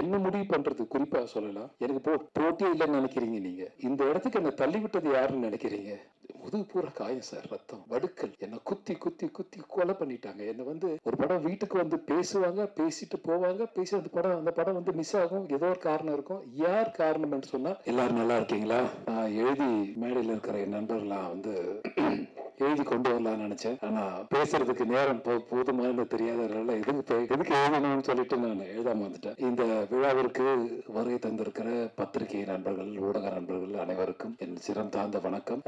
என்ன முடிவு பண்றது? குறிப்பா சொல்லலாம். எனக்கு போ போட்டியே இல்லைன்னு நினைக்கிறீங்க நீங்க. இந்த இடத்துக்கு என்ன தள்ளி விட்டது யாருன்னு நினைக்கிறீங்க? முதுகு பூரா காயம் சார் ரத்தம் வடுக்கல் என்ன குத்தி குத்தி குத்தி கொலை பண்ணிட்டாங்க. என்ன வந்து ஒரு படம் வீட்டுக்கு வந்து பேசுவாங்க பேசிட்டு போவாங்க பேசி அந்த படம் அந்த படம் வந்து மிஸ் ஆகும். ஏதோ ஒரு காரணம் இருக்கும். யார் காரணம்னு சொன்னா எல்லாரும் நல்லா இருக்கீங்களா? நான் எழுதி மேடையில் இருக்கிற என் நண்பர்லாம் வந்து எழுதி கொண்டு வரலாம்னு நினைச்சேன். ஆனா பேசுறதுக்கு நேரம் போ- போதுமானது தெரியாதனால எதுக்கு எதுக்கு எழுதணும்னு சொல்லிட்டு நான் எழுதாம வந்துட்டேன். இந்த விழாவிற்கு வருகை தந்திருக்கிற பத்திரிகை நண்பர்கள் ஊடக நண்பர்கள் அனைவருக்கும் என் சிரம் தாழ்ந்த வணக்கம்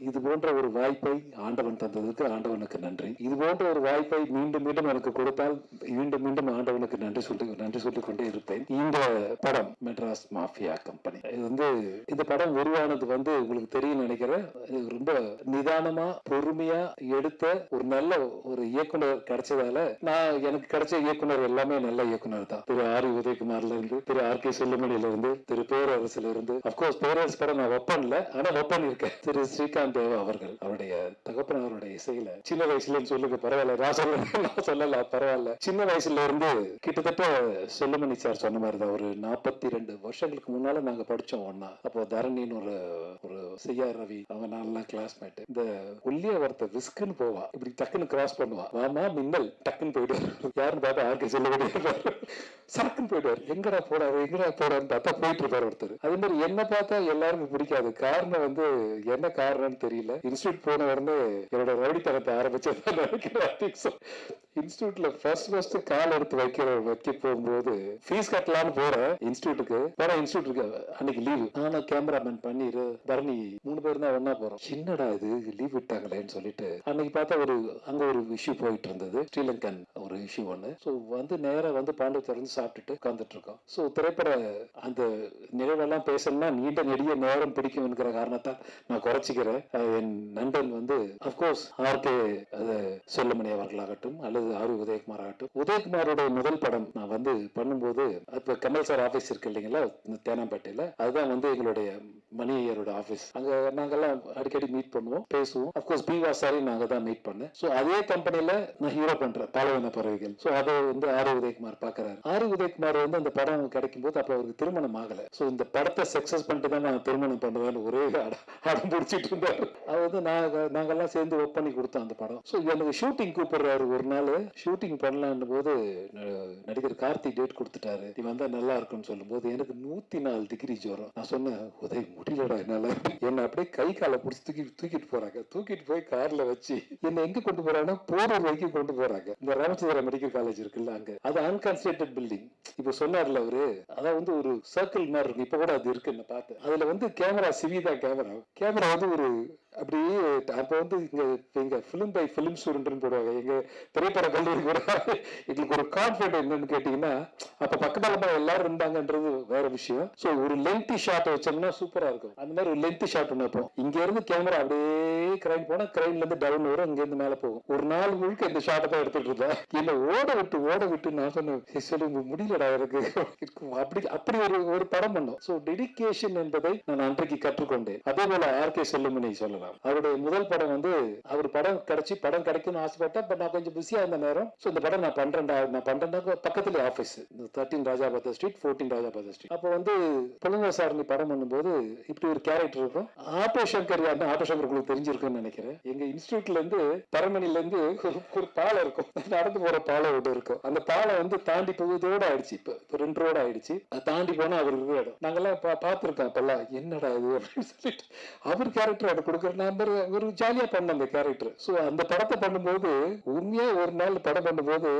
இது போன்ற ஒரு வாய்ப்பை ஆண்டவன் தந்ததுக்கு ஆண்டவனுக்கு நன்றி. இது போன்ற ஒரு வாய்ப்பை மீண்டும் மீண்டும் எனக்கு கொடுத்தால் மீண்டும் மீண்டும் ஆண்டவனுக்கு நன்றி சொல்லி நன்றி சொல்லிக் கொண்டே இருப்பேன். இந்த படம் மெட்ராஸ் மாஃபியா கம்பெனி. இது வந்து இந்த படம் உருவானது வந்து உங்களுக்கு தெரியும் நினைக்கிறேன். இது ரொம்ப நிதானமா பொறுமையா எடுத்த ஒரு நல்ல ஒரு இயக்குனர் கிடைச்சதால நான் எனக்கு கிடைச்ச இயக்குனர் எல்லாமே நல்ல இயக்குனர் தான். திரு ஆர் உதயகுமார்ல இருந்து திரு ஆர் கே செல்லுமணில இருந்து திரு பேரரசுல இருந்து அப்கோர்ஸ் பேரரசு படம் நான் ஒப்பன்ல ஆனா ஒப்பன் இருக்கேன் திரு ஸ்ரீகாந்த் தேவா அவர்கள் அவருடைய தகப்பன் அவருடைய இசையில. சின்ன வயசுலன்னு சொல்லுங்க பரவாயில்ல. நான் சொல்ல நான் சொல்லல பரவாயில்ல. சின்ன வயசுல இருந்து கிட்டத்தட்ட செல்லுமணி சார் சொன்ன மாதிரி தான் ஒரு நாற்பத்தி ரெண்டு வருஷங்களுக்கு முன்னால நாங்க படிச்சோம் ஒன்னா அப்போ தரணின்னு ஒரு ஒரு செய்யார் ரவி அவன் நல்லா கிளாஸ்மேட் இந்த ஒல்லியா ஒருத்த ரிஸ்க்னு போவா. இப்படி டக்குன்னு கிராஸ் பண்ணுவா. மாமா மின்னல். டக்குன்னு போயிடுவார் யாருன்னு பார்த்தா சொல்ல முடியாது சரக்குன்னு போயிடுவார். எங்கடா போடாரு எங்கடா போடாருன்னு பார்த்தா போயிட்டு இருப்பாரு ஒருத்தர். அதே மாதிரி என்ன பார்த்தா எல்லாருக்கும் பிடிக்காது. காரணம் வந்து என்ன காரணம்னு தெரியல. இன்ஸ்டியூட் போன உடனே என்னோட ரவுடித்தனத்தை ஆரம்பிச்சதான் நினைக்கிறேன் இன்ஸ்டியூட்ல ஃபர்ஸ்ட் ஃபர்ஸ்ட் கால் எடுத்து வைக்கிற வைக்க போகும்போது ஃபீஸ் கட்டலாம்னு போறேன் இன்ஸ்டியூட்டுக்கு போற இன்ஸ்டியூட்டுக்கு அன்னைக்கு லீவு நானும் கேமராமேன் பண்ணிரு பரணி மூணு பேர் தான் ஒன்னா போறோம். என்னடா இது? லீவ் விட்டாங்களேன்னு சொல்லிட்டு அன்னைக்கு பார்த்தா ஒரு அங்க ஒரு இஷ்யூ போயிட்டு இருந்தது. ஸ்ரீலங்கன் ஒரு இஷ்யூ ஒண்ணு. ஸோ வந்து நேரா வந்து பாண்டியத்துல சாப்பிட்டுட்டு உட்காந்துட்டு இருக்கோம். ஸோ திரைப்பட அந்த நினைவெல்லாம் பேசணும்னா நீண்ட நெடிய நேரம் பிடிக்கும் என்கிற காரணத்தை நான் குறைச்சிக்கிறேன். என் நண்பன் வந்து அப்கோர்ஸ் ஆர்கே செல்லமணி அவர்களாகட்டும் அல்லது ஆர் உதயகுமார் ஆகட்டும் உதயகுமாரோட முதல் படம் நான் வந்து பண்ணும்போது இப்போ கமல் சார் ஆஃபீஸ் இருக்கு இல்லைங்களா தேனாம்பேட்டையில். அதுதான் வந்து எங்களுடைய மணி ஐயரோட ஆபீஸ் அங்க நாங்கெல்லாம் அடிக்கடி மீட் பண்ணுவோம் பேசுவோம். அஃப்கோர்ஸ் பி வாசாரி நாங்க தான் மீட் பண்ணேன் ஸோ அதே கம்பெனியில நான் ஹீரோ பண்றேன் பாலவன பறவைகள். ஸோ அதை வந்து ஆர் உதயகுமார் பாக்குறாரு ஆர் உதயகுமார் வந்து அந்த படம் கிடைக்கும் போது அப்ப அவருக்கு திருமணம் ஆகல. ஸோ இந்த படத்தை சக்சஸ் பண்ணிட்டு தான் நான் திருமணம் பண்ணுவேன்னு ஒரே அடம் பிடிச்சிட்டு இருந்தாரு. அது வந்து நாங்க நாங்கெல்லாம் சேர்ந்து ஒர்க் பண்ணி கொடுத்தோம் அந்த படம். ஸோ எனக்கு ஷூட்டிங் கூப்பிடுறாரு. ஒரு நாள் ஷூட்டிங் பண்ணலான்னு போது ந- நடிகர் கார்த்தி டேட் கொடுத்துட்டாரு. நீ வந்தா நல்லா இருக்கும்னு சொல்லும்போது எனக்கு நூத்தி நாலு டிகிரி ஜோரம். நான் சொன்னேன் உதவி முடியலடா என்னால. என்ன அப்படியே கை காலை பிடிச்சி தூக்கி தூக்கிட்டு போறாங்க. தூக்கிட்டு போய் கார்ல வச்சு என்ன எங்க கொண்டு போறாங்கன்னா போரூர் வரைக்கும் கொண்டு போறாங்க. இந்த ராமச்சந்திரா மெடிக்கல் காலேஜ் இருக்குல்ல அங்க. அது அன்கன்ஸ்ட்ரக்டட் பில்டிங் இப்ப சொன்னார்ல அவரு அதான் வந்து ஒரு சர்க்கிள் மாதிரி இருக்கு. இப்ப கூட அது இருக்குன்னு பார்த்து பார்த்தேன். அதுல வந்து கேமரா சிவிதா கேமரா கேமரா வந்து ஒரு அப்படியே அப்போ வந்து இங்க எங்க பிலிம் பை பிலிம் ஸ்டூடெண்ட்னு போடுவாங்க. எங்க திரைப்பட கல்லூரி கூட எங்களுக்கு ஒரு கான்ஃபிடென்ட் என்னன்னு கேட்டீங்கன்னா அப்ப பக்கத்துல எல்லாரும் இருந்தாங்கன்றது வேற விஷயம். சோ ஒரு லென்த் ஷாட் வச்சோம்னா சூப்பரா இருக்கும். அந்த மாதிரி ஒரு லென்த் ஷாட் ஒன்று வைப்போம். இங்க இருந்து கேமரா அப்படியே கிரைன் போனால் கிரைன்ல இருந்து டவுன் வரும் இங்கேருந்து இருந்து மேல போகும். ஒரு நாள் முழுக்க இந்த ஷாட்டை தான் எடுத்துட்டு இருந்தேன் என்ன ஓட விட்டு ஓட விட்டு நான் சொன்னேன் சொல்லி முடியலடா எனக்கு. அப்படி அப்படி ஒரு ஒரு படம் பண்ணோம். சோ டெடிகேஷன் என்பதை நான் அன்றைக்கு கற்றுக்கொண்டேன். அதே போல ஆர் கே செல்லுமணி சொல்லலாம் அவருடைய முதல் படம் வந்து அவர் படம் கிடைச்சி படம் கிடைக்கும்னு ஆசைப்பட்டேன். பட் நான் கொஞ்சம் பிஸியா இருந்த நேரம். சோ இந்த படம் நான் பண்றேன்டா நான் பண்றேன்டா பக்கத்துல ஆபீஸ் தேர்ட்டீன் ராஜாபாத ஸ்ட்ரீட் ஃபோர்டீன் ராஜாபாத ஸ்ட்ரீட் அப்போ வந்து புலங்க சாரணி படம் பண்ணும்போது இப்படி ஒரு கேரக்டர் இருக்கும். ஆட்டோ சங்கர் யாருன்னா ஆட்டோ சங்கர் உங்களுக்கு தெரிஞ்சிருக்குன்னு நினைக்கிறேன். எங்க இன்ஸ்டியூட்ல இருந்து பரமணில இருந்து ஒரு பாலம் இருக்கும். நடந்து போற பாலம் ஒன்று இருக்கும். அந்த பாலம் வந்து தாண்டி போகுதோட ஆயிடுச்சு இப்ப. ரெண்டு ரோடு ஆயிடுச்சு. தாண்டி போனா அவர் இருக்கிற இடம் நாங்கெல்லாம் பா- அப்பெல்லாம். என்னடா இது அப்படின்னு சொல்லிட்டு. அவர் கேரக்டர் அதை கேரக்டர் நம்பர் ஒரு ஜாலியா பண்ண அந்த கேரக்டர் சோ அந்த படத்தை பண்ணும்போது உண்மையா ஒரு நாள் படம் பண்ணும்போது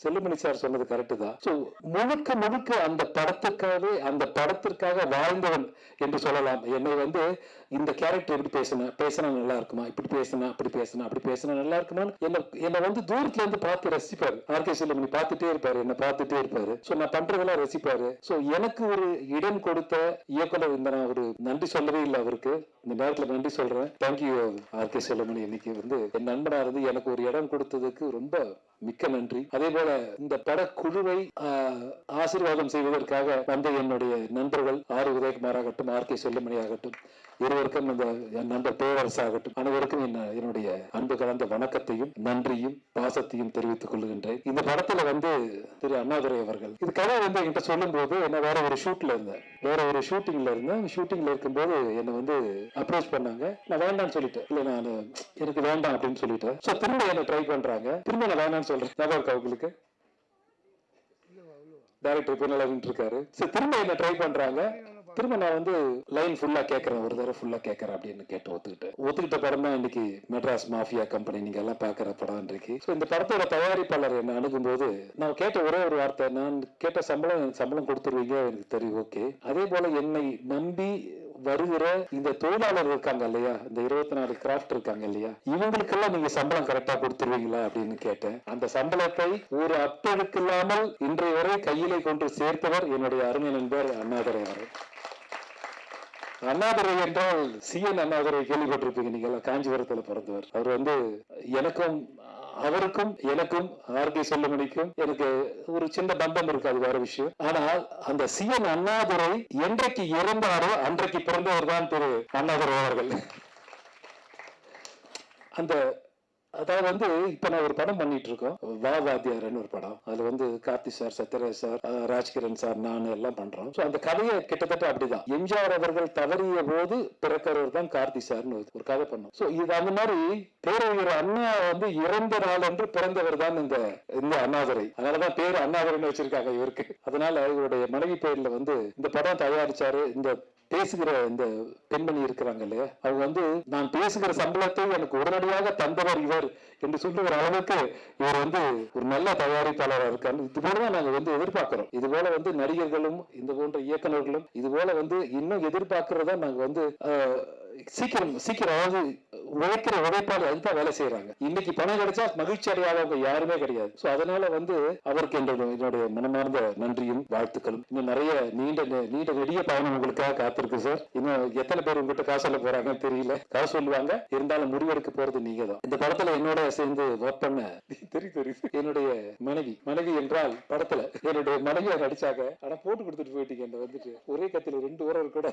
செல்லுமணி சார் சொன்னது கரெக்ட் தான். சோ முழுக்க முழுக்க அந்த படத்துக்காகவே அந்த படத்திற்காக வாழ்ந்தவன் என்று சொல்லலாம். என்னை வந்து இந்த கேரக்டர் எப்படி பேசின பேசினா நல்லா இருக்குமா? இப்படி பேசினா அப்படி பேசினா அப்படி பேசினா நல்லா இருக்குமான்னு என்ன என்னை வந்து தூரத்துல இருந்து பார்த்து ரசிப்பாரு. ஆர்கே செல்லுமணி பார்த்துட்டே இருப்பாரு என்ன பார்த்துட்டே இருப்பாரு. ஸோ நான் பண்றதெல்லாம் ரசிப்பாரு. ஸோ எனக்கு ஒரு இடம் கொடுத்த இயக்குனர் இந்த நான் ஒரு நன்றி சொல்லவே இல்லை அவருக்கு. இந்த நேரத்தில் நன்றி சொல்றேன். தேங்க்யூ ஆர்கே செல்லுமணி இன்னைக்கு வந்து என் நண்பனா இருந்து எனக்கு ஒரு இடம் கொடுத்ததுக்கு ரொம்ப மிக்க நன்றி. அதே போல இந்த படக்குழுவை ஆஹ், ஆசீர்வாதம் செய்வதற்காக வந்த என்னுடைய நண்பர்கள் ஆர் உதயகுமார் ஆகட்டும் ஆர் கே செல்லுமணி ஆகட்டும். இருவருக்கும் இந்த என் நண்பர் பேரரசு ஆகட்டும் அனைவருக்கும் என்ன என்னுடைய அன்பு கலந்த வணக்கத்தையும் நன்றியும் பாசத்தையும் தெரிவித்துக் கொள்கின்றேன். இந்த படத்துல வந்து திரு அண்ணாதுரை அவர்கள் இது கதை வந்து என்கிட்ட சொல்லும் போது என்ன வேற ஒரு ஷூட்ல இருந்தேன். வேற ஒரு ஷூட்டிங்ல இருந்தேன். ஷூட்டிங்ல இருக்கும்போது என்னை வந்து அப்ரோச் பண்ணாங்க. நான் வேண்டாம்னு சொல்லிட்டேன். இல்ல நான் எனக்கு வேண்டாம் அப்படின்னு சொல்லிட்டேன். சோ திரும்ப என்ன ட்ரை பண்றாங்க. திரும்ப நான் வேண்டாம்னு சொல்றேன். ஞாபகம் இருக்கா உங்களுக்கு? டேரக்டர் நல்லா இருக்காரு சரி திரும்ப என்ன ட்ரை பண்றாங்க. திரும்ப நான் வந்து லைன் ஃபுல்லா கேட்கறேன் ஒரு தடவை ஃபுல்லா கேட்கறேன் அப்படின்னு கேட்டு ஒத்துக்கிட்டேன் ஒத்துக்கிட்ட படம் தான் இன்னைக்கு மெட்ராஸ் மாஃபியா கம்பெனி நீங்க எல்லாம் பாக்குற படம் இன்றைக்கு. ஸோ இந்த படத்தோட தயாரிப்பாளர் என்ன அணுகும்போது நான் கேட்ட ஒரே ஒரு வார்த்தை நான் கேட்ட சம்பளம் சம்பளம் கொடுத்துருவீங்க எனக்கு தெரியும் ஓகே அதே போல என்னை நம்பி வருகிற இந்த தொழிலாளர் இருக்காங்க இல்லையா? இந்த இருபத்தி நாலு கிராஃப்ட் இருக்காங்க இல்லையா? இவங்களுக்கெல்லாம் நீங்க சம்பளம் கரெக்டா கொடுத்துருவீங்களா அப்படின்னு கேட்டேன். அந்த சம்பளத்தை ஒரு அட்டெடுக்கு இல்லாமல் இன்றைய வரை கையிலே கொண்டு சேர்த்தவர் என்னுடைய அருமை நண்பர் அண்ணாதுரை அண்ணாதுரை என்றால் சிஎன் அண்ணாதுரை கேள்விப்பட்டிருப்பீங்க நீங்க காஞ்சிபுரத்தில் காஞ்சிபுரத்துல பிறந்தவர். அவர் வந்து எனக்கும் அவருக்கும் எனக்கும் ஆர்கே செல்லமணிக்கும் எனக்கு ஒரு சின்ன பந்தம் இருக்கு அது வேற விஷயம். ஆனால் அந்த சிஎன் அண்ணாதுரை என்றைக்கு இறந்தாரோ அன்றைக்கு பிறந்தவர் தான் திரு அண்ணாதுரை அவர்கள். அந்த அதாவது வந்து இப்ப நான் ஒரு படம் பண்ணிட்டு இருக்கோம் வா வாத்தியார்னு ஒரு படம். அதுல வந்து Karthi sir Sathyaraj sir Rajkiran sir நான் எல்லாம் பண்றோம். ஸோ அந்த கதையை கிட்டத்தட்ட அப்படிதான். எம்ஜிஆர் அவர்கள் தவறிய போது பிறக்கிறவர் தான் கார்த்தி சார்னு ஒரு- ஒரு கதை பண்ணோம். சோ இது அந்த மாதிரி பேரறிஞர் அண்ணா வந்து இறந்த நாள் என்று பிறந்தவர் தான் இந்த இந்த அண்ணாதுரை. அதனாலதான் பேர் அண்ணாதுரைன்னு வச்சிருக்காங்க இவருக்கு. அதனால இவருடைய மனைவி பேர்ல வந்து இந்த படம் தயாரிச்சாரு. இந்த பேசுகிற இந்த பெண்மணி இருக்கிறாங்க இல்லையா? அவங்க வந்து நான் பேசுகிற சம்பளத்தை எனக்கு உடனடியாக தந்தவர் இவர் என்று சொல்லுகிற அளவுக்கு இவர் வந்து ஒரு நல்ல தயாரிப்பாளராக இருக்காரு. இது போலதான் நாங்கள் வந்து எதிர்பார்க்கிறோம். இது போல வந்து நடிகர்களும் இந்த போன்ற இயக்குநர்களும் இது போல வந்து இன்னும் எதிர்பார்க்கிறதா நாங்கள் வந்து சீக்கிரம் சீக்கிரம் அதாவது உழைக்கிற உழைப்பாளர் அதுதான் வேலை செய்யறாங்க இன்னைக்கு பணம் கிடைச்சா மகிழ்ச்சி அடையாதவங்க யாருமே கிடையாது. ஸோ அதனால வந்து அவருக்கு என்னுடைய மனமார்ந்த நன்றியும் வாழ்த்துக்களும். இன்னும் நிறைய நீண்ட நீண்ட நெடிய பயணம் உங்களுக்காக காத்திருக்கு சார் இன்னும் எத்தனை பேர் உங்ககிட்ட காசு சொல்ல போறாங்கன்னு தெரியல. காசு சொல்லுவாங்க. இருந்தாலும் முடிவெடுக்க போறது நீங்க தான் இந்த படத்துல என்னோட சேர்ந்து ஒர்க் பண்ண தெரியும் தெரியும் என்னுடைய மனைவி மனைவி என்றால் படத்துல என்னுடைய மனைவி நடிச்சாங்க. ஆனா போட்டு கொடுத்துட்டு போயிட்டீங்க என்ன வந்துட்டு. ஒரே கத்தில ரெண்டு உரம் கூட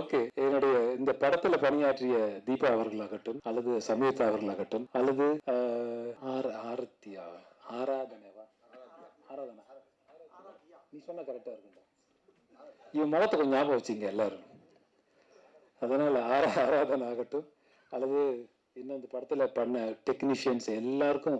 ஓகே என்னுடைய இந்த படத்துல பணியாற்றிய தீபா அவர்களாகட்டும் அல்லது சமீதா அவர்களாகட்டும் அல்லது ஆர- ஆரத்தியா ஆராதனவா? ஆராதனா? நீ சொன்ன கரெக்டா இருக்குண்டா இவன் முகத்தை கொஞ்சம் ஞாபகம் வச்சுங்க எல்லாரும். அதனால ஆரா ஆராதனை ஆகட்டும் அல்லது இன்னும் இந்த படத்துல பண்ண டெக்னீஷியன்ஸ் எல்லாருக்கும்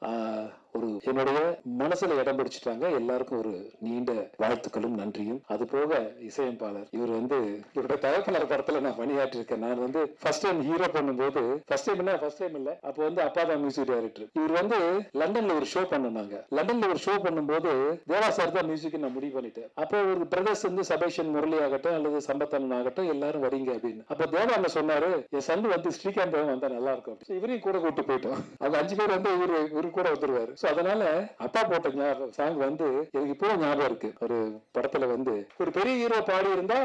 ஒரு என்னுடைய மனசுல இடம் பிடிச்சிட்டாங்க. எல்லாருக்கும் ஒரு நீண்ட வாழ்த்துக்களும் நன்றியும். அது போக இசையமைப்பாளர் இவர் வந்து இவருடைய தகப்பலர் படத்துல நான் பணியாற்றி இருக்கேன் நான் வந்து ஃபர்ஸ்ட் டைம் ஹீரோ பண்ணும்போது ஃபர்ஸ்ட் டைம் என்ன ஃபர்ஸ்ட் டைம் இல்ல அப்போ வந்து அப்பா தான் மியூசிக் டைரக்டர் இவர் வந்து லண்டன்ல ஒரு ஷோ பண்ணாங்க. லண்டன்ல ஒரு ஷோ பண்ணும்போது தேவா சார் தான் மியூசிக் நான் முடிவு பண்ணிட்டேன். அப்போ ஒரு பிரதர்ஸ் வந்து சபேஷன் முரளி ஆகட்டும் அல்லது சம்பத்தன் ஆகட்டும் எல்லாரும் வரீங்க அப்படின்னு. அப்ப தேவா என்ன சொன்னாரு என் சன் வந்து ஸ்ரீகாந்த் வந்தா நல்லா இருக்கும். இவரையும் கூட கூட்டு போயிட்டோம். அவங்க அஞ்சு பேர் வந்து இவரு இவரு கூட வந்துருவாரு. ஸோ அதனால அப்பா போட்ட சாங் வந்து எனக்கு இப்போ ஞாபகம் இருக்கு. ஒரு படத்துல வந்து ஒரு பெரிய ஹீரோ பாடி இருந்தா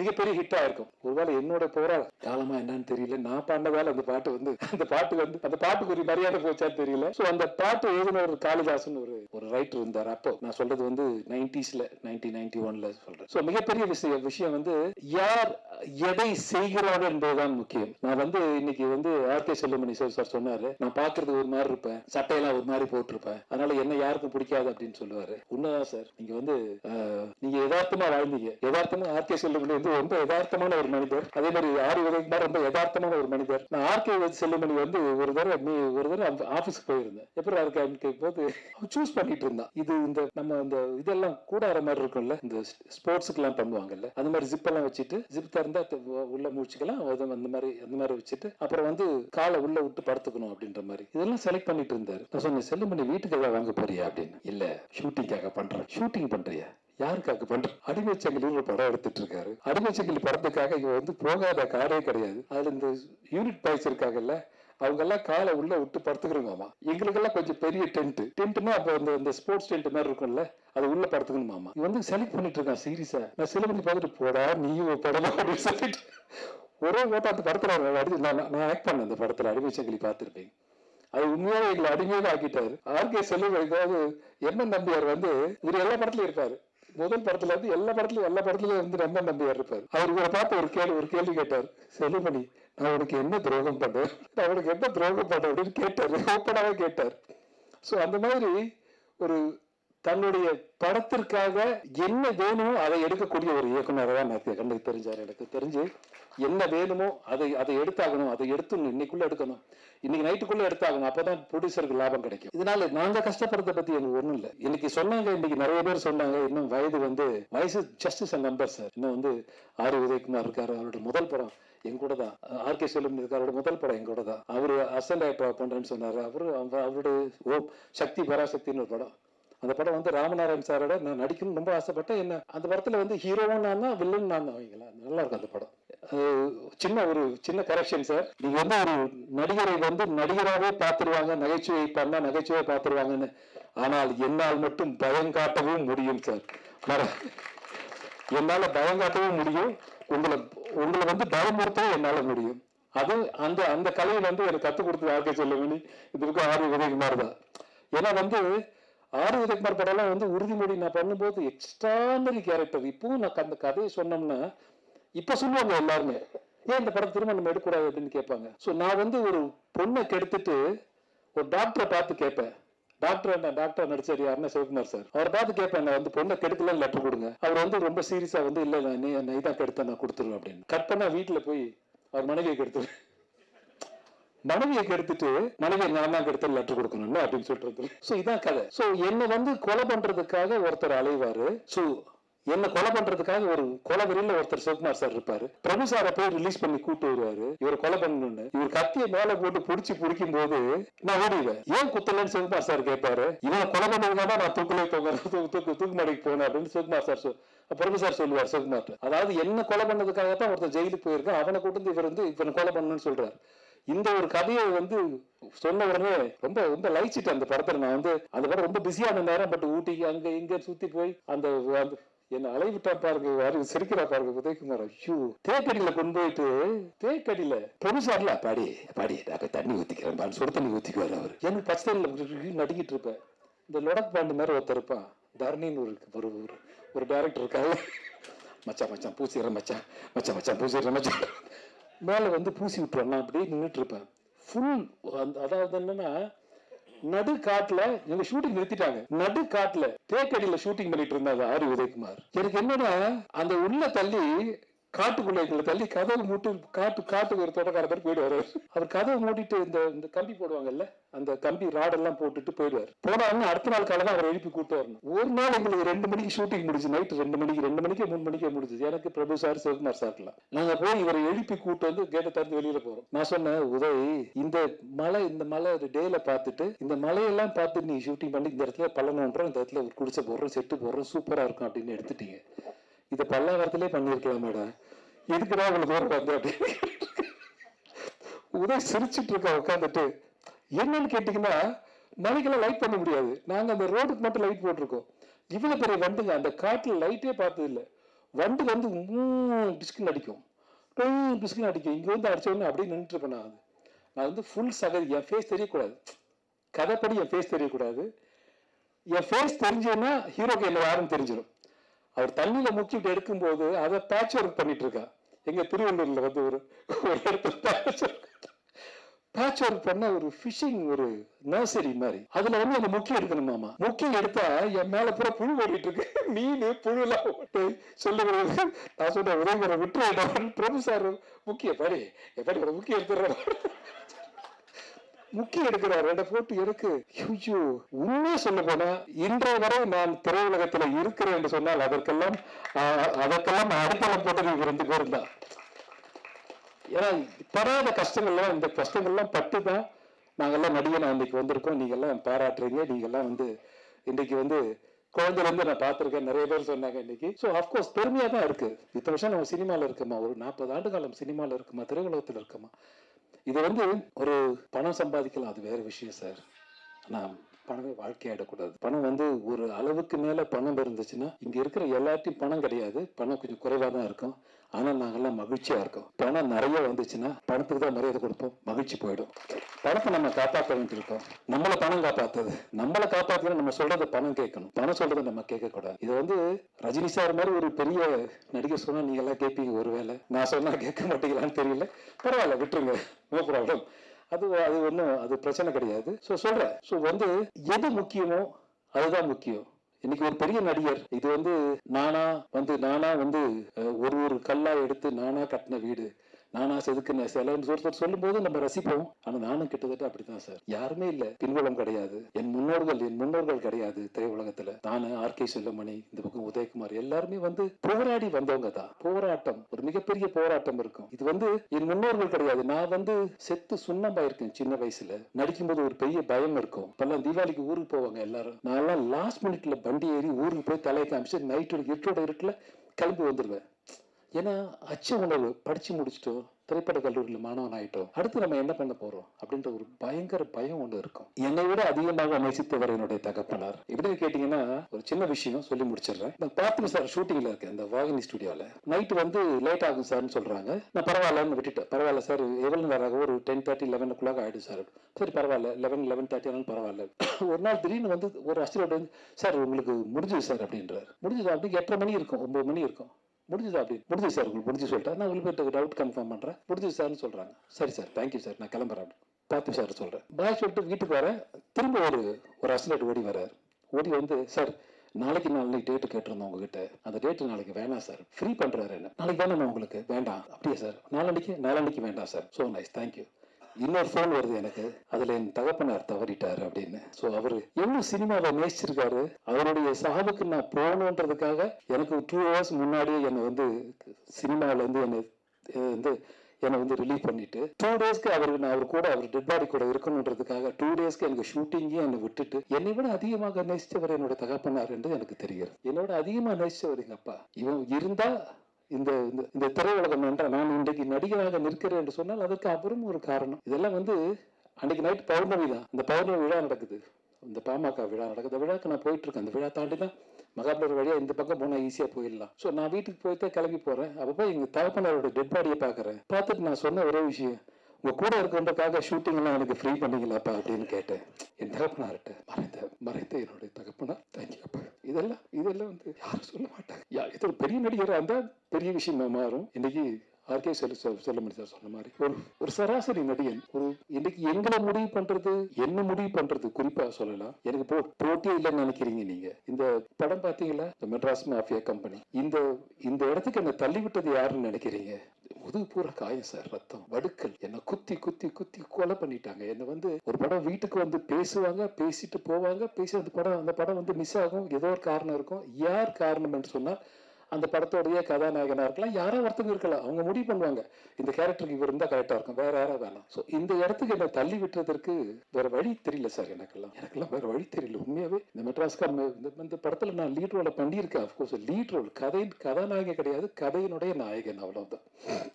மிகப்பெரிய ஹிட் ஆயிருக்கும் ஒருவேளை என்னோட போரா காலமா என்னன்னு தெரியல. நான் பாண்டதால அந்த பாட்டு வந்து அந்த பாட்டு வந்து அந்த பாட்டுக்கு ஒரு மரியாதை போச்சான்னு தெரியல. சோ அந்த பாட்டு எழுதினவர் காளிதாசன் ஒரு ஒரு ரைட்டர் இருந்தார். அப்போ நான் சொல்றது வந்து நைன்டிஸ்ல நைன்டீன் நைன்டி ஒன்ல சொல்றேன். சோ மிகப்பெரிய விஷயம் விஷயம் வந்து யார் எதை செய்கிறார்கள் என்பதுதான் முக்கியம். நான் வந்து இன்னைக்கு வந்து ஆர்கே செல்லுமணி சார் சார் சொன்னாரு நான் பாக்குறது ஒரு மாதிரி இருப்பேன். சட்டையெல்லாம் ஒரு மாதிரி போட்டிருப்பேன். அதனால என்ன யாருக்கும் பிடிக்காது அப்படின்னு சொல்லுவாரு. உண்மைதான் சார் நீங்க வந்து நீங்க யதார்த்தமா வாழ்ந்தீங்க. யதார்த்தமா ஆர்கே செல்லுமணி வந்து ரொம்ப யதார்த்தமான ஒரு மனிதர். அதே மாதிரி ஆரி உதயகுமார் ரொம்ப யதார்த்தமான ஒரு மனிதர். நான் ஆர்கே செல்லுமணி வந்து ஒரு தடவை நீ ஒரு தடவை ஆபீஸ்க்கு போயிருந்தேன். எப்படி இருக்கு கேட்கும்போது சூஸ் பண்ணிட்டு இருந்தான் இது இந்த நம்ம இந்த இதெல்லாம் கூடாற மாதிரி இருக்கும்ல இந்த ஸ்போர்ட்ஸுக்கெல்லாம் பண்ணுவாங்கல்ல அந்த மாதிரி ஜிப் எல்லாம் வச்சுட்டு ஜிப் திறந்தா உள்ள மூச்சுக்கலாம் அந்த மாதிரி அந்த மாதிரி வச்சுட்டு அப்புறம் வந்து காலை உள்ள விட்டு படுத்துக்கணும் அப்படின்ற மாதிரி. இதெல்லாம் செலக்ட் பண்ணிட்டு இருந்தாரு. நான் சொன்னேன் செல்லுமணி வீட்டுக்கு ஏதாவது வாங்க போறியா? அப்படின்னு. இல்ல ஷூட்டிங்காக பண்றேன். ஷூட்டிங் பண்றியா? யாருக்காக பண்ற? அடிமைச்சங்கிலி ஒரு படம் எடுத்துட்டு இருக்காரு அடிமைச்சங்கிலி படத்துக்காக இவன் வந்து போகாத காரே கிடையாது. அதுல இந்த யூனிட் பாய்ஸ் இருக்காங்கல்ல அவங்க எல்லாம் காலை உள்ள விட்டு படுத்துக்கிறோமாமா எங்களுக்கெல்லாம் கொஞ்சம் பெரிய டென்ட் டென்ட்னா அப்போ அந்த இந்த ஸ்போர்ட்ஸ் டென்ட் மாதிரி இருக்கும்ல அது உள்ள படுத்துக்கணுமாமா. இவன் வந்து செலக்ட் பண்ணிட்டு இருக்கான் சீரியஸா நான் சில பண்ணி பார்த்துட்டு போடா நீயும் படமா? அப்படின்னு சொல்லிட்டு. ஒரே ஓட்டம் அந்த படத்துல அடி நான் நான் ஆக்ட் பண்ணேன் அந்த படத்துல அடிமைச்சங்கிலி பார்த்துருப்பேன். அது உண்மையாக எங்களை அடிமையாக ஆக்கிட்டாரு. ஆர்கே செல்வம் ஏதாவது எம்என் நம்பியார் வந்து இவர் எல்லா படத்துலயும் இருப்பாரு. முதல் படத்துல இருந்து எல்லா படத்துலயும் எல்லா படத்துலயும் இருந்து ரொம்ப நம்பியார் இருப்பார். அவர் இவரை பார்த்து ஒரு கேள்வி ஒரு கேள்வி கேட்டார். செல்லுமணி நான் உனக்கு என்ன துரோகம் பண்ணேன்? நான் உனக்கு என்ன துரோகம் பண்ணேன் அப்படின்னு கேட்டாரு. ஓப்பனாவே கேட்டார். சோ அந்த மாதிரி ஒரு தன்னுடைய படத்திற்காக என்ன வேணுமோ அதை எடுக்கக்கூடிய ஒரு இயக்குனர் தான் எனக்கு கண்ணுக்கு தெரிஞ்சார் எனக்கு தெரிஞ்சு என்ன வேணுமோ அதை அதை எடுத்தாகணும் அதை எடுத்து இன்னைக்குள்ள எடுக்கணும். இன்னைக்கு நைட்டுக்குள்ள எடுத்தாகணும் அப்பதான் ப்ரொடியூசருக்கு லாபம் கிடைக்கும். இதனால நாங்க கஷ்டப்படுறத பத்தி எனக்கு ஒண்ணும் இல்லை. இன்னைக்கு சொன்னாங்க இன்னைக்கு நிறைய பேர் சொன்னாங்க இன்னும் வயது வந்து வயசு ஜஸ்டிஸ் சார் நம்பர் சார் இன்னும் வந்து ஆர் உதயகுமார் இருக்காரு அவரோட முதல் படம் என் கூட தான். ஆர்கே செல்வம் இருக்காரோட முதல் படம் என் கூட தான். அவரு அசண்ட் பண்றேன்னு சொன்னாரு. அவரு அவருடைய ஓ சக்தி பராசக்தின்னு ஒரு படம். அந்த படம் வந்து ராமநாராயண் சாரோட நான் நடிக்கணும்னு ரொம்ப ஆசைப்பட்டேன். என்ன அந்த படத்துல வந்து ஹீரோவும் நான் தான் வில்லன் நான் தான் வைங்களா நல்லா இருக்கும் அந்த படம். சின்ன ஒரு சின்ன கரெக்ஷன் சார் நீங்க வந்து ஒரு நடிகரை வந்து நடிகராகவே பார்த்துருவாங்க நகைச்சுவை பண்ணா நகைச்சுவை பார்த்துருவாங்கன்னு. ஆனால் என்னால் மட்டும் பயம் காட்டவும் முடியும் சார் என்னால பயம் காட்டவும் முடியும். உங்களை உங்களை வந்து பயமுறுத்தவும் என்னால முடியும். அது அந்த அந்த கலையை வந்து எனக்கு கத்துக் கொடுத்து ஆர்கே செல்வமணி. இதுக்கு ஆர்வ உதயகுமார் தான். ஏன்னா வந்து ஆர் உதயகுமார் படம்லாம் வந்து உறுதிமொழி நான் பண்ணும்போது எக்ஸ்ட்ரானரி கேரக்டர் இப்பவும் நான் அந்த கதையை சொன்னோம்னா இப்போ சொல்லுவாங்க எல்லாருமே ஏன் இந்த படம் திரும்ப நம்ம எடுக்கக்கூடாது? அப்படின்னு கேட்பாங்க. ஸோ நான் வந்து ஒரு பொண்ணை கெடுத்துட்டு ஒரு டாக்டரை பார்த்து கேட்பேன். டாக்டர் என்ன டாக்டர் நடிச்சார் யாருன்னா சிவகுமார் சார். அவரை பார்த்து கேட்பேன் நான் வந்து பொண்ணை கெடுக்கல லெட்டர் கொடுங்க. அவர் வந்து ரொம்ப சீரியஸாக வந்து இல்லை நான் நீ தான் கெடுத்த நான் கொடுத்துருவேன் அப்படின்னு. கட் பண்ணால் வீட்டில் போய் அவர் மனைவியை கெடுத்துருவேன். மனைவியை கெடுத்துட்டு மனைவியை நான் தான் லெட்டர் கொடுக்கணும்ல அப்படின்னு சொல்றது சோ இதான் கதை. சோ என்ன வந்து கொலை பண்றதுக்காக ஒருத்தர் அலைவாரு. சோ என்ன கொலை பண்றதுக்காக ஒரு கொலை வெறியில ஒருத்தர் சிவகுமார் சார் இருப்பாரு. பிரபு சாரை போய் ரிலீஸ் பண்ணி கூட்டு வருவாரு. இவர் கொலை பண்ணணும்னு. இவர் கத்திய மேல போட்டு புடிச்சு புடிக்கும் போது நான் ஓடிடுவேன் ஏன் குத்தலன்னு சிவகுமார் சார் கேட்பாரு இவனை கொலை பண்ணதுக்காக நான் தூக்குல தூக்கு தூக்கு தூக்கு மாடிக்கு போனேன் அப்படின்னு சிவகுமார் சார் சொல் பிரபு சார் சொல்லுவார் சிவகுமார் அதாவது என்ன கொலை பண்ணதுக்காக தான் ஒருத்தர் ஜெயிலுக்கு போயிருக்கான். அவனை கூட்டு இவர் வந்து இவனை கொலை பண்ணணும்னு சொல்றாரு. இந்த ஒரு கதையை வந்து சொன்ன உடனே ரொம்ப ரொம்ப லைச்சிட்டேன் அந்த படத்துல நான் வந்து அந்த படம் ரொம்ப பிஸியான நேரம் பட் ஊட்டிக்கு அங்க இங்க சுத்தி போய் அந்த அந்த என்ன அலைவிட்டா பாருங்க யாரும் சிரிக்கிறா பாருங்க உதயகுமார். ஐயோ தேக்கடியில கொண்டு போயிட்டு தேக்கடியில பொருசார்ல பாடி பாடி நான் தண்ணி ஊத்திக்கிறேன் பாரு, சுடு தண்ணி ஊத்திக்குவாரு அவர். எனக்கு பச்சை தண்ணியில நடுங்கிட்டு இருப்பேன். இந்த லொடக் பாண்டு மாதிரி ஒருத்தர் இருப்பான். தரணின்னு ஒரு ஒரு ஒரு ஒரு டேரக்டர் இருக்காங்க மச்சான் மச்சான் பூசிடுறேன் மச்சான் மச்சான் மச்சான் பூசிடுறேன் மச்சான். மேல வந்து பூசி விட்டுருவேன் நான் அப்படியே நின்றுட்டு இருப்பேன். ஃபுல் அந்த அதாவது என்னன்னா நடு காட்டுல எங்க ஷூட்டிங் நிறுத்திட்டாங்க. நடு காட்டுல தேக்கடியில ஷூட்டிங் பண்ணிட்டு இருந்தாங்க ஆர். உதயகுமார். எனக்கு என்னன்னா அந்த உள்ள தள்ளி காட்டுக்குள்ள எங்களை தள்ளி கதவு மூட்டு காட்டு காட்டுக்கு ஒரு தோட்டக்கார மாதிரி போயிடுவாரு அவர் கதவு மூடிட்டு இந்த இந்த கம்பி போடுவாங்கல்ல அந்த கம்பி ராடெல்லாம் போட்டுட்டு போயிடுவார். போனாலும் அடுத்த நாள் காலையில அவர் எழுப்பி கூட்டு வரணும். ஒரு நாள் எங்களுக்கு ரெண்டு மணிக்கு ஷூட்டிங் முடிச்சு நைட்டு ரெண்டு மணிக்கு ரெண்டு மணிக்கு மூணு மணிக்கே முடிஞ்சது. எனக்கு பிரபு சார் சிவகுமார் சார்லாம் நாங்க போய் இவரை எழுப்பி கூட்டு வந்து கேட்டை திறந்து வெளியில போறோம். நான் சொன்னேன் உதய் இந்த மலை இந்த மலை டேல பார்த்துட்டு இந்த மலையெல்லாம் பார்த்து நீ ஷூட்டிங் பண்ணி இந்த இடத்துல பள்ளம் இந்த இடத்துல ஒரு குடிசை போடுறோம் செட்டு போடுறோம் சூப்பரா இருக்கும் அப்படின்னு எடுத்துட்டீங்க. இதை பல்லாவரத்திலே பண்ணிருக்கலாம் மேடம். இதுக்குதான் உங்களுக்கு தூரம் வந்து அப்படின்னு உதய் சிரிச்சிட்டு இருக்கா உட்காந்துட்டு என்னன்னு கேட்டீங்கன்னா நாளைக்கெல்லாம் லைட் பண்ண முடியாது. நாங்கள் அந்த ரோடுக்கு மட்டும் லைட் போட்டிருக்கோம். இவ்வளோ பெரிய வண்டுங்க அந்த காட்டில் லைட்டே பார்த்தது இல்லை வண்டு வந்து டிஸ்கின் அடிக்கும். டிஸ்கின் அடிக்கும். இங்க வந்து அடிச்ச உடனே அப்படியே நின்றுட்டு இருப்பேன் நான். அது. நான் வந்து ஃபுல் சகதி. என் ஃபேஸ் தெரியக்கூடாது. கதைப்படி என் ஃபேஸ் தெரியக்கூடாது. என் ஃபேஸ் தெரிஞ்சதுன்னா ஹீரோக்கு என்ன யாருன்னு தெரிஞ்சிடும் அவர் தண்ணியில முக்கிட்டு எடுக்கும்போது அதை பேட்ச் ஒர்க் பண்ணிட்டு இருக்கா எங்க திருவள்ளூர்ல வந்து ஒரு ஒரு இடத்துல பேட்ச் ஒர்க் பேட்ச் ஒர்க் பண்ண ஒரு ஃபிஷிங் ஒரு நர்சரி மாதிரி. அதுல வந்து அந்த முக்கியம் எடுக்கணுமாமா முக்கியம் எடுத்தா என் மேல பூரா புழு ஓடிட்டு இருக்கு. மீன் புழு எல்லாம் ஓட்டு சொல்லுகிறது நான் சொன்ன உதவிகளை விட்டுறேன் பிரபு சார் முக்கிய பாரு எப்படி ஒரு முக்கியம் எடுத்துடுறேன். முக்கிய எடுக்கிறார். ரெண்டு போட்டு எடுக்கு ஐயோ உண்மையை சொல்ல போனா இன்றைய வரை நான் திரையுலகத்துல இருக்கிறேன் என்று சொன்னால் அதற்கெல்லாம் அதற்கெல்லாம் அடித்தளம் போட்டு நீங்க ரெண்டு பேரும் தான். ஏன்னா படாத கஷ்டங்கள்லாம் இந்த கஷ்டங்கள்லாம் பட்டு தான் நாங்கெல்லாம் நடிகை நான் இன்னைக்கு வந்திருக்கோம். நீங்க எல்லாம் பாராட்டுறீங்க. நீங்க எல்லாம் வந்து இன்னைக்கு வந்து குழந்தைல இருந்து நான் பார்த்துருக்கேன். நிறைய பேர் சொன்னாங்க இன்னைக்கு. ஸோ அஃப்கோர்ஸ் பெருமையாக தான் இருக்கு. இத்தனை வருஷம் நம்ம சினிமாவில் இருக்குமா? ஒரு நாற்பது ஆண்டு காலம் சினிமாவில் இருக்குமா? திரையுலகத்துல இருக்குமா? இது வந்து ஒரு பணம் சம்பாதிக்கலாம். அது வேற விஷயம் சார். ஆனால் பணமே வாழ்க்கையாடக்கூடாது பணம் வந்து ஒரு அளவுக்கு மேல பணம் இருந்துச்சுன்னா இங்க இருக்கிற எல்லாத்தையும் பணம் கிடையாது. பணம் கொஞ்சம் குறைவா தான் இருக்கும். ஆனா நாங்கெல்லாம் மகிழ்ச்சியா இருக்கோம். பணம் நிறைய வந்துச்சுன்னா பணத்துக்கு தான் மரியாதை கொடுப்போம். மகிழ்ச்சி போயிடும். பணத்தை நம்ம காப்பாற்ற வேண்டியிருக்கோம் நம்மள பணம் காப்பாத்துது. நம்மளை காப்பாத்துறது நம்ம சொல்றது பணம் கேட்கணும். பணம் சொல்றதை நம்ம கேட்க கூடாது இது வந்து ரஜினி சார் மாதிரி ஒரு பெரிய நடிகர் சொன்னா நீங்க எல்லாம் கேட்பீங்க ஒருவேளை. நான் சொன்னா கேட்க மாட்டீங்களான்னு தெரியல. பரவாயில்ல விட்டுருங்க. நோ ப்ராப்ளம் அது அது ஒன்றும் அது பிரச்சனை கிடையாது. ஸோ சொல்கிறேன் ஸோ வந்து எது முக்கியமோ அதுதான் முக்கியம். இன்னைக்கு ஒரு பெரிய நடிகர் இது வந்து நானா வந்து நானா வந்து ஒரு ஒரு கல்லா எடுத்து நானா கட்டின வீடு. நானா செதுக்குன சிலன்னு ஒருத்தர் சொல்லும்போது நம்ம ரசிப்போம். ஆனா நானும் கிட்டத்தட்ட அப்படித்தான் சார். யாருமே இல்ல. பின்புலம் கிடையாது. என் முன்னோர்கள் என் முன்னோர்கள் கிடையாது திரையுலகத்துல. நானு ஆர் கே செல்லமணி இந்த பக்கம் உதயகுமார் எல்லாருமே வந்து போராடி வந்தவங்க தான். போராட்டம். ஒரு மிகப்பெரிய போராட்டம் இருக்கும். இது வந்து என் முன்னோர்கள் கிடையாது. நான் வந்து செத்து சுண்ணமாயிருக்கேன் சின்ன வயசுல. நடிக்கும் போது ஒரு பெரிய பயம் இருக்கும். இப்பெல்லாம் தீபாவளிக்கு ஊருக்கு போவாங்க எல்லாரும். நான் லாஸ்ட் மினிட்ல வண்டி ஏறி ஊருக்கு போய் தலையை காமிச்சு நைட்டோட இருட்டோட இருட்டுல கிளம்பி வந்துடுவேன் ஏன்னா அச்ச உணர்வு படிச்சு முடிச்சிட்டோம் திரைப்பட கல்லூரியில் மாணவன் ஆயிட்டோம். அடுத்து நம்ம என்ன பண்ண போறோம்? அப்படின்ற ஒரு பயங்கர பயம் ஒன்று இருக்கும். என்னை விட அதிகமாக நேசித்தவர் என்னுடைய தகப்பனார். எப்படின்னு கேட்டீங்கன்னா ஒரு சின்ன விஷயம் சொல்லி முடிச்சிடுறேன். நான் பார்த்தேன் சார் ஷூட்டிங்ல இருக்கேன் இந்த வாகினி ஸ்டுடியோல நைட்டு வந்து லேட் ஆகும் சார்னு சொல்றாங்க. நான் பரவாயில்லன்னு விட்டுட்டேன். பரவாயில்ல சார் எவ்வளவு நேரம் ஆகும் ஒரு டென் தேர்ட்டி லெவன் குள்ளாக ஆயிடும் சார் சரி பரவாயில்ல. லெவன் லெவன் தேர்ட்டி ஆனாலும் பரவாயில்ல. ஒரு நாள் திடீர்னு வந்து ஒரு அசிஸ்டன்ட் வந்து சார் உங்களுக்கு முடிஞ்சது சார் அப்படின்றார். முடிஞ்சது அப்படின்னு எட்டரை மணி இருக்கும் ஒன்பது மணி இருக்கும். முடிஞ்சது அப்படி. முடிஞ்சு சார் உங்களுக்கு முடிஞ்சு சொல்லிட்டேன் நான் உங்களுக்கு டவுட் கன்ஃபார்ம் பண்ணுறேன் முடிஞ்சு சார்னு சொல்கிறாங்க சரி சார் தேங்க்யூ சார் நான் கிளம்புறேன் பார்த்து சார் சொல்கிறேன் பாய் சொல்லிட்டு வீட்டுக்கு வரேன் திரும்ப ஒரு ஒரு அசலட் ஓடி வர்றார். ஓடி வந்து சார் நாளைக்கு நாளைக்கு டேட்டு கேட்டிருந்தோம் உங்ககிட்ட. அந்த டேட்டு நாளைக்கு வேணாம் சார் ஃப்ரீ பண்ணுறாரு என்ன? நாளைக்கு வேணாம் உங்களுக்கு? வேண்டாம். அப்படியே சார் நாளன்னைக்கு நாளன்னைக்கு வேண்டாம் sir so nice thank you இன்னொரு ஃபோன் வருது எனக்கு. அதுல என் தகப்பனார் தவறிட்டாரு அப்படின்னு. சோ அவரு எவ்வளவு சினிமாவை நேசிச்சிருக்காரு அவருடைய சாவுக்கு நான் போகணுன்றதுக்காக எனக்கு டூ ஹவர்ஸ் முன்னாடியே என்னை வந்து சினிமாவில இருந்து என்னை வந்து என்னை வந்து ரிலீவ் பண்ணிட்டு டூ டேஸ்க்கு அவர் நான் அவர் கூட அவர் டெட் பாடி கூட இருக்கணுன்றதுக்காக டூ டேஸ்க்கு எனக்கு ஷூட்டிங்கே என்னை விட்டுட்டு என்னை விட அதிகமாக நேசித்தவர் என்னோட தகப்பனார் என்று எனக்கு தெரிகிறது. என்னோட அதிகமாக நேசித்தவர் எங்க அப்பா இவன் இருந்தா இந்த இந்த- இந்த திரையுலகம் வேண்டாம் நான் இன்றைக்கு நடிகராக நிற்கிறேன் என்று சொன்னால் அதற்கு அப்புறம் ஒரு காரணம். இதெல்லாம் வந்து அன்னைக்கு நைட் பௌர்ணமி தான். இந்த பௌர்ணமி விழா நடக்குது. இந்த பாமக விழா நடக்குது. விழாக்கு நான் போயிட்டு இருக்கேன் அந்த விழா தாண்டி தான் மகாபலிபுரம் வழியா இந்த பக்கம் போனா ஈஸியா போயிடலாம். ஸோ நான் வீட்டுக்கு போயிட்டு கிளம்பி போறேன். அப்போ போய் எங்க தகப்பனாரோட டெட் பாடியை பாக்குறேன் பார்த்துட்டு நான் சொன்ன ஒரே விஷயம். உங்க கூட இருக்கிறதுக்காக ஷூட்டிங் எல்லாம் எனக்கு ஃப்ரீ பண்ணீங்களாப்பா அப்படின்னு கேட்டேன். என் தகப்பனார்கிட்ட மறைந்த மறைந்த என்னுடைய தகப்பனார். தேங்க்யூப்பா இதெல்லாம் இதெல்லாம் வந்து யாரும் சொல்ல மாட்டாங்க. யா இது ஒரு பெரிய நடிகராக இருந்தால் பெரிய விஷயமா மாறும். இன்னைக்கு ஆர்கே சொல்ல செல்லமணி சார் சொன்ன மாதிரி ஒரு ஒரு சராசரி நடிகன் ஒரு இன்னைக்கு எங்களை முடிவு பண்றது என்ன முடிவு பண்றது குறிப்பா சொல்லலாம். எனக்கு போ போட்டியே இல்லைன்னு நினைக்கிறீங்க நீங்க. இந்த படம் பாத்தீங்களா? மெட்ராஸ் மாஃபியா கம்பெனி இந்த இந்த இடத்துக்கு என்ன தள்ளி விட்டது யாருன்னு நினைக்கிறீங்க? முதுகு பூரா காயம் சார் ரத்தம். வடுக்கல் என்ன குத்தி குத்தி குத்தி கொலை பண்ணிட்டாங்க. என்ன வந்து ஒரு படம் வீட்டுக்கு வந்து பேசுவாங்க பேசிட்டு போவாங்க பேசி அந்த படம் அந்த படம் வந்து மிஸ் ஆகும். ஏதோ ஒரு காரணம் இருக்கும். யார் காரணம் என்று சொன்னா அந்த படத்தோடைய கதாநாயகனாக இருக்கலாம். யாரோ ஒருத்தங்க இருக்கலாம். அவங்க முடிவு பண்ணுவாங்க. இந்த கேரக்டருக்கு இவர் இருந்தால் கரெக்டாக இருக்கும். வேற யாரா வேணாம் ஸோ இந்த இடத்துக்கு என்ன தள்ளி விட்டுறதற்கு வேற வழி தெரியல சார் எனக்கெல்லாம். எனக்கெல்லாம் வேற வழி தெரியல. உண்மையாவே இந்த மெட்ராஸ்கார் இந்த இந்த நான் லீட் ரோலை பண்ணியிருக்கேன். அஃப்கோர்ஸ் லீட் ரோல் கதையின் கதாநாயகன் கிடையாது. கதையினுடைய நாயகன் அவ்வளவுதான்.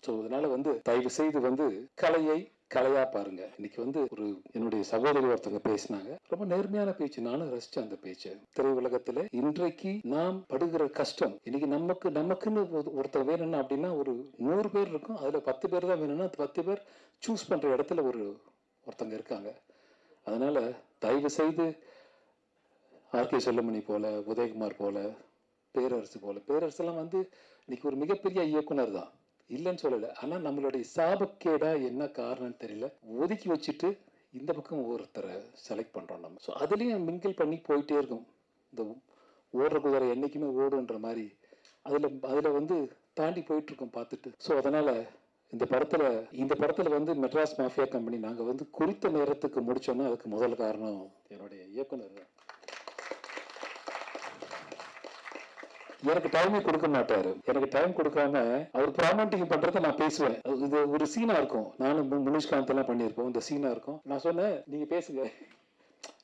ஸோ அதனால வந்து தயவு செய்து வந்து கலையை கலையா பாருங்க. இன்னைக்கு வந்து ஒரு என்னுடைய சகோதரி ஒருத்தவங்க பேசினாங்க. ரொம்ப நேர்மையான பேச்சு. நானும் ரசிச்சேன் அந்த பேச்சு. திரையுலகத்துல இன்றைக்கு நாம் படுகிற கஷ்டம் இன்னைக்கு நமக்கு நமக்குன்னு ஒரு- ஒருத்தர் வேணும்னா அப்படின்னா ஒரு நூறு பேர் இருக்கும். அதுல பத்து பேர் தான் வேணும்னா பத்து பேர் சூஸ் பண்ற இடத்துல ஒரு ஒருத்தங்க இருக்காங்க. அதனால தயவு செய்து ஆர்கே செல்லமணி போல உதயகுமார் போல பேரரசு போல பேரரசெல்லாம் வந்து இன்னைக்கு ஒரு மிகப்பெரிய இயக்குனர் தான். இல்லைன்னு சொல்லலை. ஆனால் நம்மளுடைய சாபக்கேடா என்ன காரணம்னு தெரியல. ஒதுக்கி வச்சுட்டு இந்த பக்கம் ஒருத்தரை செலக்ட் பண்ணுறோம் நம்ம. ஸோ அதுலேயும் மிங்கிள் பண்ணி போயிட்டே இருக்கும். இந்த ஓடுற குதிரை என்றைக்குமே ஓடுன்ற மாதிரி. அதில் அதில் வந்து தாண்டி போயிட்டுருக்கோம் பார்த்துட்டு. ஸோ அதனால் இந்த படத்தில் இந்த படத்தில் வந்து மெட்ராஸ் மாஃபியா கம்பெனி நாங்கள் வந்து குறித்த நேரத்துக்கு முடித்தோன்னா அதுக்கு முதல் காரணம் என்னுடைய இயக்குனர் எனக்கு டைமே கொடுக்க மாட்டாரு. எனக்கு டைம் கொடுக்காம அவர் ப்ராமண்டிங் பண்றதை நான் பேசுவேன். இது ஒரு சீனா இருக்கும். நானும் முனிஷ்காந்த் எல்லாம் பண்ணியிருக்கோம் இந்த சீனா இருக்கும். நான் சொன்னேன் நீங்க பேசுங்க.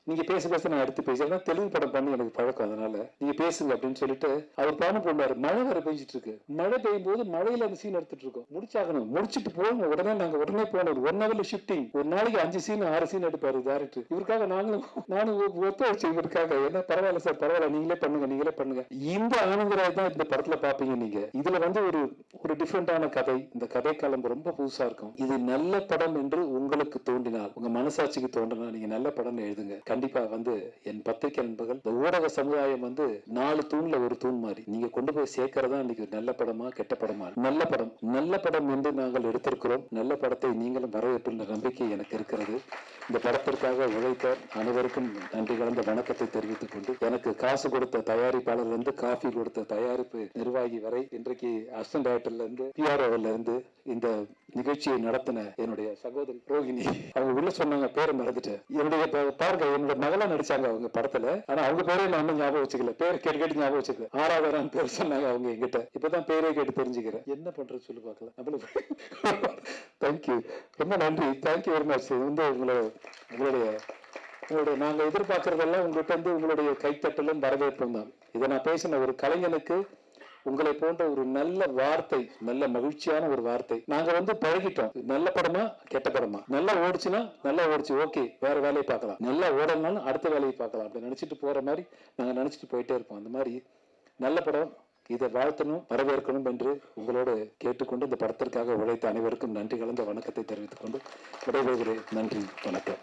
நீங்க பேச பேச நான் எடுத்து பேசுகிறேன் தெலுங்கு படம் பண்ணி எனக்கு பழக்கம் அதனால. நீங்க பேசுங்க அப்படின்னு சொல்லிட்டு அவர் பணம் போனாரு மழை வேற பெஞ்சிட்டு இருக்கு. மழை பெய்யும் போது மழையில அந்த சீன் எடுத்துட்டு இருக்கோம். முடிச்சாகணும். முடிச்சுட்டு போங்க உடனே நாங்க உடனே போனோம் ஒன் ஹவர்ல ஷிஃப்டிங் ஒரு நாளைக்கு அஞ்சு சீன் ஆறு சீன் எடுப்பாரு டேரக்டர் இவருக்காக நாங்களும் நானும் ஒத்துழைச்சு இவருக்காக. என்ன பரவாயில்ல சார் பரவாயில்ல. நீங்களே பண்ணுங்க நீங்களே பண்ணுங்க. இந்த ஆனந்தராய் தான் இந்த படத்துல பாப்பீங்க நீங்க. இதுல வந்து ஒரு ஒரு டிஃப்ரெண்டான கதை. இந்த கதை காலம் ரொம்ப புதுசா இருக்கும். இது நல்ல படம் என்று உங்களுக்கு தோன்றினால் உங்க மனசாட்சிக்கு தோன்றினா நீங்க நல்ல படம் எழுதுங்க. கண்டிப்பா வந்து என் பத்திரிகை நண்பர்கள் இந்த ஊடக சமுதாயம் வந்து நாலு தூண்ல ஒரு தூண் மாதிரி. நீங்க கொண்டு போய் சேர்க்கறதா இன்னைக்கு நல்ல படமா கெட்ட படமா? நல்ல படம். நல்ல படம் என்று நாங்கள் எடுத்திருக்கிறோம். நல்ல படத்தை நீங்களும் வரவேற்று நம்பிக்கை எனக்கு இருக்கிறது. இந்த படத்திற்காக உழைத்த அனைவருக்கும் நன்றி கலந்த வணக்கத்தை தெரிவித்துக் கொண்டு எனக்கு காசு கொடுத்த தயாரிப்பாளர் இருந்து காஃபி கொடுத்த தயாரிப்பு நிர்வாகி வரை இன்றைக்கு அசிஸ்டன்ட் டைரக்டர்ல இருந்து பிஆர்ஓல இருந்து இந்த நிகழ்ச்சியை நடத்தின என்னுடைய சகோதரி ரோஹிணி அவங்க உள்ள சொன்னாங்க பேரை மறந்துட்டேன். என்னுடைய பாருங்க என்னோட மகளா நடிச்சாங்க அவங்க படத்துல. ஆனா அவங்க பேரே நான் இன்னும் ஞாபகம் வச்சுக்கல. பேர் கேட்டு கேட்டு ஞாபகம் வச்சுக்கல. ஆறாவது பேர் சொன்னாங்க அவங்க எங்கிட்ட இப்பதான் பேரே கேட்டு தெரிஞ்சுக்கிறேன். என்ன பண்றது சொல்லி பார்க்கலாம். நம்மளுக்கு தேங்க்யூ ரொம்ப நன்றி. தேங்க்யூ வெரி மச் வந்து உங்களை உங்களுடைய உங்களுடைய நாங்க எதிர்பார்க்கறதெல்லாம் உங்கள்கிட்ட இருந்து உங்களுடைய கைத்தட்டலும் வரவேற்பும் தான். இதை நான் பேசின ஒரு கலைஞனுக்கு உங்களை போன்ற ஒரு நல்ல வார்த்தை நல்ல மகிழ்ச்சியான ஒரு வார்த்தை. நாங்க வந்து பழகிட்டோம். நல்ல படமா கெட்ட படமா? நல்லா ஓடிச்சுன்னா நல்லா ஓடிச்சு ஓகே. வேற வேலையை பார்க்கலாம். நல்லா ஓடலனாலும் அடுத்த வேலையை பார்க்கலாம். அப்படி நினைச்சிட்டு போற மாதிரி நாங்க நினைச்சிட்டு போயிட்டே இருப்போம். அந்த மாதிரி நல்ல படம் இதை வாழ்த்தணும் வரவேற்கணும் என்று உங்களோடு கேட்டுக்கொண்டு இந்த படத்திற்காக உழைத்த அனைவருக்கும் நன்றி கலந்த வணக்கத்தை தெரிவித்துக் கொண்டு விடைபெறுகிறேன். நன்றி வணக்கம்.